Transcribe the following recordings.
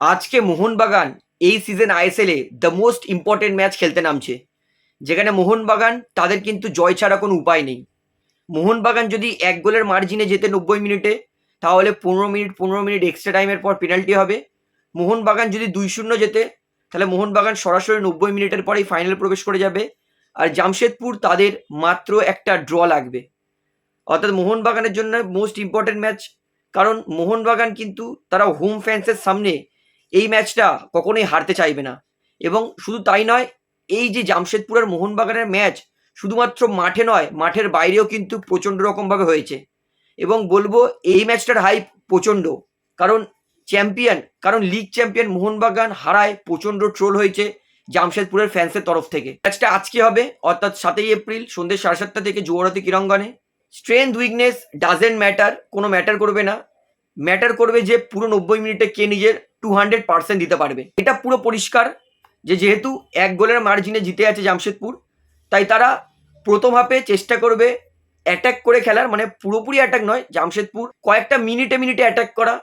আজকে মোহনবাগান এই সিজন আইএসএলে দ্য মোস্ট ইম্পর্টেন্ট ম্যাচ খেলতে নামছে। যেখানে মোহনবাগান তাদের কিন্তু জয় ছাড়া কোনো উপায় নেই। মোহনবাগান যদি এক গোলের মার্জিনে যেতে নব্বই মিনিটে, তাহলে পনেরো মিনিট পনেরো মিনিট এক্সট্রা টাইমের পর পেনাল্টি হবে। মোহনবাগান যদি দুই শূন্য যেতে তাহলে মোহনবাগান সরাসরি নব্বই মিনিটের পরেই ফাইনাল প্রবেশ করে যাবে। আর জামশেদপুর তাদের মাত্র একটা ড্র লাগবে। অর্থাৎ মোহনবাগানের জন্য মোস্ট ইম্পর্টেন্ট ম্যাচ কারণ মোহনবাগান কিন্তু তারা হোম ফ্যান্সের সামনে এই ম্যাচটা কখনোই হারতে চাইবে না। এবং শুধু তাই নয়, এই যে জামশেদপুরের মোহনবাগানের ম্যাচ শুধুমাত্র মাঠে নয়, মাঠের বাইরেও কিন্তু প্রচণ্ড রকমভাবে হয়েছে। এবং বলব, এই ম্যাচটার হাইপ প্রচণ্ড। কারণ চ্যাম্পিয়ন কারণ লিগ চ্যাম্পিয়ন মোহনবাগান হারায়, প্রচণ্ড ট্রোল হয়েছে জামশেদপুরের ফ্যান্সের তরফ থেকে। ম্যাচটা আজকে হবে, অর্থাৎ সাতই এপ্রিল সন্ধ্যে সাড়ে সাতটা থেকে যুবরাতি ক্রীড়াঙ্গনে। স্ট্রেংথ উইকনেস ডাজেন্ট ম্যাটার কোনো ম্যাটার করবে না। ম্যাটার করবে যে পুরো নব্বই মিনিটে কে নিজের টু হান্ড্রেড পার্সেন্ট দিতে পারবে। এটা পুরো পরিষ্কার যে যেহেতু এক গোলের মার্জিনে জিতে আছে জামশেদপুর, তাই তারা প্রথম হাফে চেষ্টা করবে অ্যাটাক করে খেলার মানে পুরোপুরি অ্যাটাক নয়, জামশেদপুর কয়েকটা মিনিটে মিনিটে অ্যাটাক করা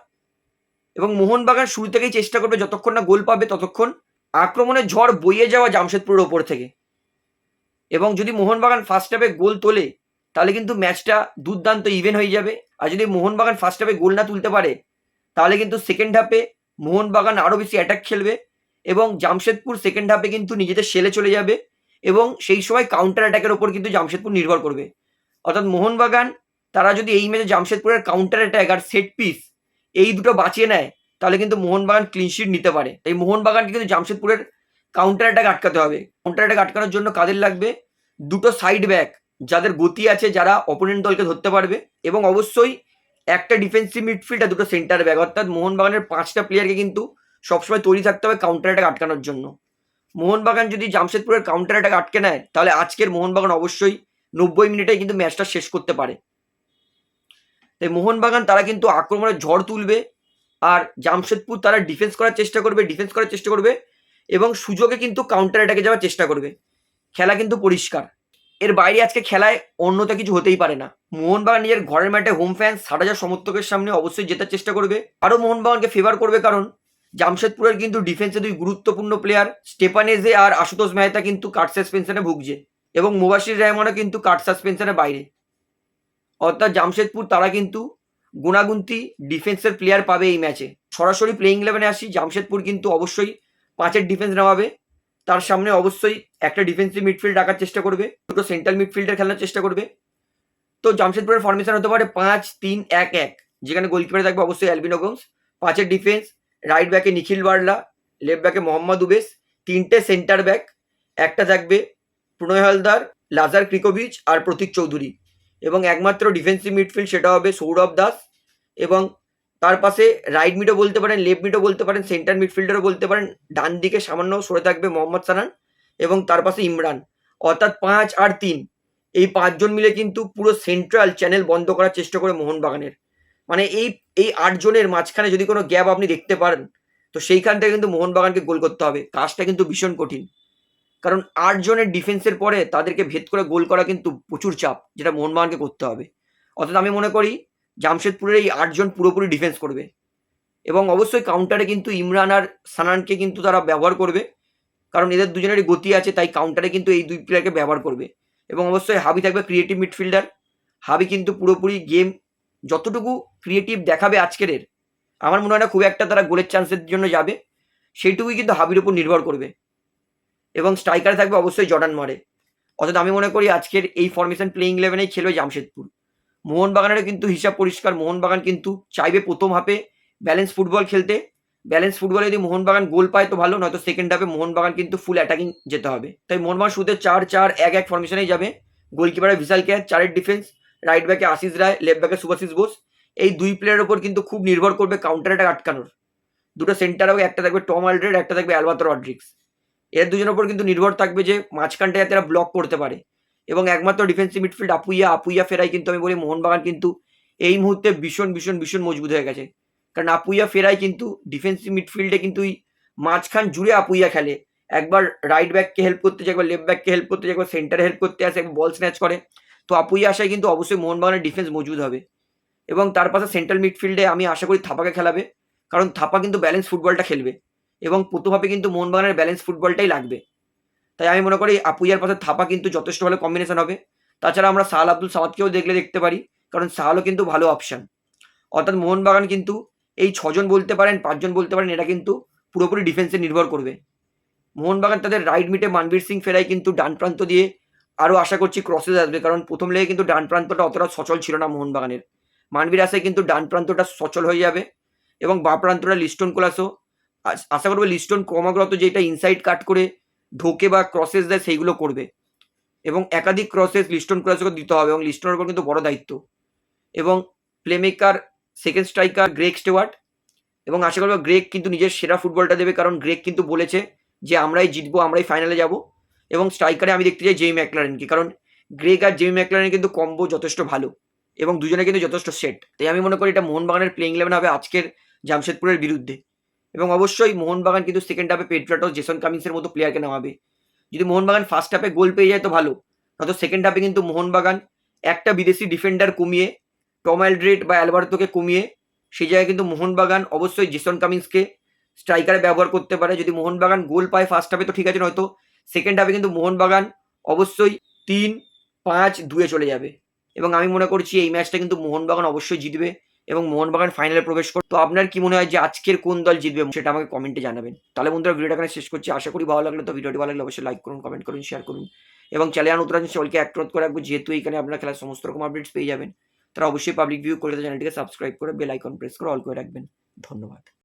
এবং মোহনবাগান শুরু থেকেই চেষ্টা করবে যতক্ষণ না গোল পাবে ততক্ষণ আক্রমণের ঝড় বইয়ে যাওয়া জামশেদপুরের ওপর থেকে। এবং যদি মোহনবাগান ফার্স্ট হাফে গোল তোলে, তাহলে কিন্তু ম্যাচটা দুর্দান্ত ইভেন হয়ে যাবে। আর যদি মোহনবাগান ফার্স্ট হাফে গোল না তুলতে পারে, তাহলে কিন্তু সেকেন্ড হাফে মোহনবাগান আরও বেশি অ্যাটাক খেলবে এবং জামশেদপুর সেকেন্ড হাফে কিন্তু নিজেদের সেলে চলে যাবে এবং সেই সময় কাউন্টার অ্যাটাকের ওপর কিন্তু জামশেদপুর নির্ভর করবে। অর্থাৎ মোহনবাগান, তারা যদি এই ম্যাচে জামশেদপুরের কাউন্টার অ্যাটাক আর সেট পিস এই দুটো বাঁচিয়ে নেয়, তাহলে কিন্তু মোহনবাগান ক্লিনশিট নিতে পারে। তাই মোহনবাগানকে কিন্তু জামশেদপুরের কাউন্টার অ্যাটাক আটকাতে হবে। কাউন্টার অ্যাটাক আটকানোর জন্য কাদের লাগবে? দুটো সাইড ব্যাক যাদের গতি আছে, যারা অপোনেন্ট দলকে ধরতে পারবে এবং অবশ্যই একটা ডিফেন্সিভ মিডফিল্ড আর দুটো সেন্টার ব্যাক অর্থাৎ মোহনবাগানের পাঁচটা প্লেয়ারকে কিন্তু সবসময় তৈরি থাকতে হবে কাউন্টার অ্যাটাক আটকানোর জন্য। মোহনবাগান যদি জামশেদপুরের কাউন্টার অ্যাটাক আটকে নেয়, তাহলে আজকের মোহনবাগান অবশ্যই নব্বই মিনিটে কিন্তু ম্যাচটা শেষ করতে পারে। তাই মোহনবাগান তারা কিন্তু আক্রমণের ঝড় তুলবে আর জামশেদপুর তারা ডিফেন্স করার চেষ্টা করবে ডিফেন্স করার চেষ্টা করবে এবং সুযোগে কিন্তু কাউন্টার অ্যাটাকে যাওয়ার চেষ্টা করবে। খেলা কিন্তু পরিষ্কার। এর বাইরে আজকে খেলায় অন্যতা কিছু হতেই পারে না। মোহনবাগান নিজের ঘরের মাঠে হোম ফ্যান ষাট হাজার সমর্থকের সামনে অবশ্যই জেতার চেষ্টা করবে। আরও মোহনবাগানকে ফেভার করবে কারণ জামশেদপুরের কিন্তু ডিফেন্সে দুই গুরুত্বপূর্ণ প্লেয়ার স্টেপানেজে আর আশুতোষ মেহতা কিন্তু কার্ড সাসপেনশনে ভুগছে এবং মুবাশির রহমানও কিন্তু কার্ড সাসপেনশনের বাইরে। অর্থাৎ জামশেদপুর তারা কিন্তু গুণাগুন্তি ডিফেন্সের প্লেয়ার পাবে এই ম্যাচে সরাসরি প্লেইং ইলেভেনে আসি, জামশেদপুর কিন্তু অবশ্যই পাঁচের ডিফেন্স নামাবে। তার সামনে অবশ্যই একটা ডিফেন্সিভ মিডফিল্ড রাখার চেষ্টা করবে, দুটো সেন্ট্রাল মিডফিল্ডার খেলার চেষ্টা করবে। তো জামশেদপুরের ফরমেশন হতে পারে পাঁচ, তিন, এক এক। যেখানে গোলকিপারে থাকবে অবশ্যই অ্যালবিনো গোমস। পাঁচের ডিফেন্স রাইট ব্যাকে নিখিল বার্লা লেফট ব্যাকে মোহাম্মদ উবেস। তিনটে সেন্টার ব্যাক একটা থাকবে প্রণয় হালদার, লাজার ক্রিকোভিচ আর প্রতীক চৌধুরী। এবং একমাত্র ডিফেন্সিভ মিডফিল্ড সেটা হবে সৌরভ দাস এবং তার পাশে রাইট মিডও বলতে পারেন লেফট মিডও বলতে পারেন সেন্টার মিডফিল্ডারও বলতে পারেন ডান দিকে সামান্য সরে থাকবে মোহাম্মদ সানান এবং তার পাশে ইমরান। অর্থাৎ পাঁচ আর তিন। এই পাঁচজন মিলে কিন্তু পুরো সেন্ট্রাল চ্যানেল বন্ধ করার চেষ্টা করে মোহনবাগানের। মানে এই এই আটজনের মাঝখানে যদি কোনো গ্যাপ আপনি দেখতে পারেন, তো সেইখান থেকে কিন্তু মোহনবাগানকে গোল করতে হবে। কাজটা কিন্তু ভীষণ কঠিন। কারণ আটজনের ডিফেন্সের পরে তাদেরকে ভেদ করে গোল করা কিন্তু প্রচুর চাপ, যেটা মোহনবাগানকে করতে হবে। অর্থাৎ আমি মনে করি জামশেদপুরের এই আটজন পুরোপুরি ডিফেন্স করবে। এবং অবশ্যই কাউন্টারে কিন্তু ইমরান আর সানানকে কিন্তু তারা ব্যবহার করবে। কারণ এদের দুজনেরই গতি আছে, তাই কাউন্টারে কিন্তু এই দুই প্লেয়ারকে ব্যবহার করবে। এবং অবশ্যই হাবি থাকবে ক্রিয়েটিভ মিডফিল্ডার হাবি কিন্তু পুরোপুরি গেম যতটুকু ক্রিয়েটিভ দেখাবে আজকের আমার মনে হয় না খুব একটা তারা গোলের চান্সের জন্য যাবে। সেইটুকুই কিন্তু হাবির উপর নির্ভর করবে। এবং স্ট্রাইকারে থাকবে অবশ্যই জর্ডান মারে। অর্থাৎ আমি মনে করি আজকের এই ফরমেশন প্লেইং ইলেভেনেই খেলবে জামশেদপুর। মোহনবাগানেরও কিন্তু হিসাব পরিষ্কার। মোহনবাগান কিন্তু চাইবে প্রথম হাফে ব্যালেন্স ফুটবল খেলতে। ব্যালেন্স ফুটবলে যদি মোহনবাগান গোল পায় তো ভালো, নয়তো সেকেন্ড হাফে মোহনবাগান কিন্তু ফুল অ্যাটাকিং যেতে হবে। তাই মোহনবাগান শুধু চার চার, এক এক ফরমেশনেই যাবে। গোলকিপারে বিশাল কেয়ার চারের ডিফেন্স রাইট ব্যাকে আশিস রায় লেফট ব্যাকে সুভাশিস বোস। এই দুই প্লেয়ারের ওপর কিন্তু খুব নির্ভর করবে কাউন্টার অ্যাটাক আটকানোর। দুটো সেন্টার হবে একটা থাকবে টম আলড্রেড একটা থাকবে অ্যালবাতো রড্রিক্স এর দুজনের উপর কিন্তু নির্ভর থাকবে যে মাঝখানটা যাতে ব্লক করতে পারে। এবং একমাত্র ডিফেন্সিভ মিডফিল্ড আপুইয়া আপুইয়া ফেরাই কিন্তু আমি বলি মোহনবাগান কিন্তু এই মুহূর্তে ভীষণ ভীষণ ভীষণ মজবুত হয়ে গেছে। কারণ আপুইয়া ফেরাই কিন্তু ডিফেন্সিভ মিডফিল্ডে কিন্তু মাঝখান জুড়ে আপুইয়া খেলে। একবার রাইট ব্যাককে হেল্প করতে যায়, একবার লেফট ব্যাককে হেল্প করতে যায়, একবার সেন্টারে হেল্প করতে আসে, একবার বল স্ন্যাচ করে। তো আপুইয়া আসায় কিন্তু অবশ্যই মোহনবাগানের ডিফেন্স মজবুত হবে। এবং তার পাশে সেন্ট্রাল মিডফিল্ডে আমি আশা করি থাপাকে খেলাবে। কারণ থাপা কিন্তু ব্যালেন্স ফুটবলটা খেলবে। এবং প্রথমভাবে কিন্তু মোহনবাগানের ব্যালেন্স ফুটবলটাই লাগবে। তাই আমি মনে করি আপুইয়ার পাশে থাপা কিন্তু যথেষ্ট ভালো কম্বিনেশন হবে। তাছাড়া আমরা সাহাল আব্দুল সামাদকেও দেখলে দেখতে পারি, কারণ সাহালও কিন্তু ভালো অপশান অর্থাৎ মোহনবাগান কিন্তু এই ছজন বলতে পারেন, পাঁচজন বলতে পারেন এটা কিন্তু পুরোপুরি ডিফেন্সে নির্ভর করবে। মোহনবাগান তাদের রাইট মিটে মানবীর সিং ফেরাই কিন্তু ডান প্রান্ত দিয়ে আরও আশা করছি ক্রসেস আসবে, কারণ প্রথম লেগে কিন্তু ডান প্রান্তটা অতটা সচল ছিল না মোহনবাগানের। মানবীর আশায় কিন্তু ডান প্রান্তটা সচল হয়ে যাবে এবং বা প্রান্তটা লিস্টন কোলাসও। আশা করব লিস্টন ক্রমাগত যেটা ইনসাইড কাট করে ঢোকে বা ক্রসেস দেয়, সেইগুলো করবে। এবং একাধিক ক্রসেস লিস্টন কোলাসকে দিতে হবে এবং লিস্টনের উপর কিন্তু বড় দায়িত্ব। এবং playmaker second striker Greg Stewart এবং আশা করব গ্রেক কিন্তু নিজের সেরা ফুটবলটা দেবে, কারণ গ্রেক কিন্তু বলেছে যে আমরাই জিতবো, আমরাই ফাইনালে যাব। এবং স্ট্রাইকারে আমি দেখতে চাই জেমি ম্যাকলারেনকে কারণ গ্রেক আর জেমি ম্যাকলারেন কিন্তু কম্বো যথেষ্ট ভালো এবং দুজনে কিন্তু যথেষ্ট সেট তাই আমি মনে করি এটা মোহনবাগানের প্লেইং ইলেভেন হবে আজকের জামশেদপুরের বিরুদ্ধে। এবং অবশ্যই মোহনবাগান কিন্তু সেকেন্ড হাফে পেট্রাটো জেসন কামিন্সের মতো প্লেয়ারকে নামাবে। যদি মোহনবাগান ফার্স্ট হাফে গোল পেয়ে যায় তো ভালো। নয়তো সেকেন্ড হাফে কিন্তু মোহনবাগান একটা বিদেশি ডিফেন্ডার কমিয়ে টম অ্যালড্রেড বা অ্যালবার্তোকে কমিয়ে, সেই জায়গায় কিন্তু মোহনবাগান অবশ্যই জেসন কামিন্সকে স্ট্রাইকারে ব্যবহার করতে পারে। যদি মোহনবাগান গোল পায় ফার্স্ট হাফে তো ঠিক আছে, নয়তো সেকেন্ড হাফে কিন্তু মোহনবাগান অবশ্যই তিন, পাঁচ, দুয়ে চলে যাবে। এবং আমি মনে করছি এই ম্যাচটা কিন্তু মোহনবাগান অবশ্যই জিতবে। এবং মোহনবাগান ফাইনালে প্রবেশ করে তো আপনার কি মনে হয় যে আজকের কোন দল জিতবে সেটা আমাকে কমেন্টে জানাবেন। তাহলে বন্ধুরা ভিডিওটা এখানে শেষ করছি। আশা করি ভালো লাগল। তো ভিডিওটি ভালো লাগলে অবশ্যই লাইক করুন কমেন্ট করুন শেয়ার করুন। এবং চ্যানেল নতুন আছেন সকলকে করে রাখব, যেহেতু এখানে আপনার খেলার সমস্ত রকম আপডেটস পেয়ে যাবেন, তারা অবশ্যই পাবলিক ভিউ করে চ্যানেলটিকে সাবস্ক্রাইব করে বেল আইকন প্রেস করে অল করে রাখবেন। ধন্যবাদ।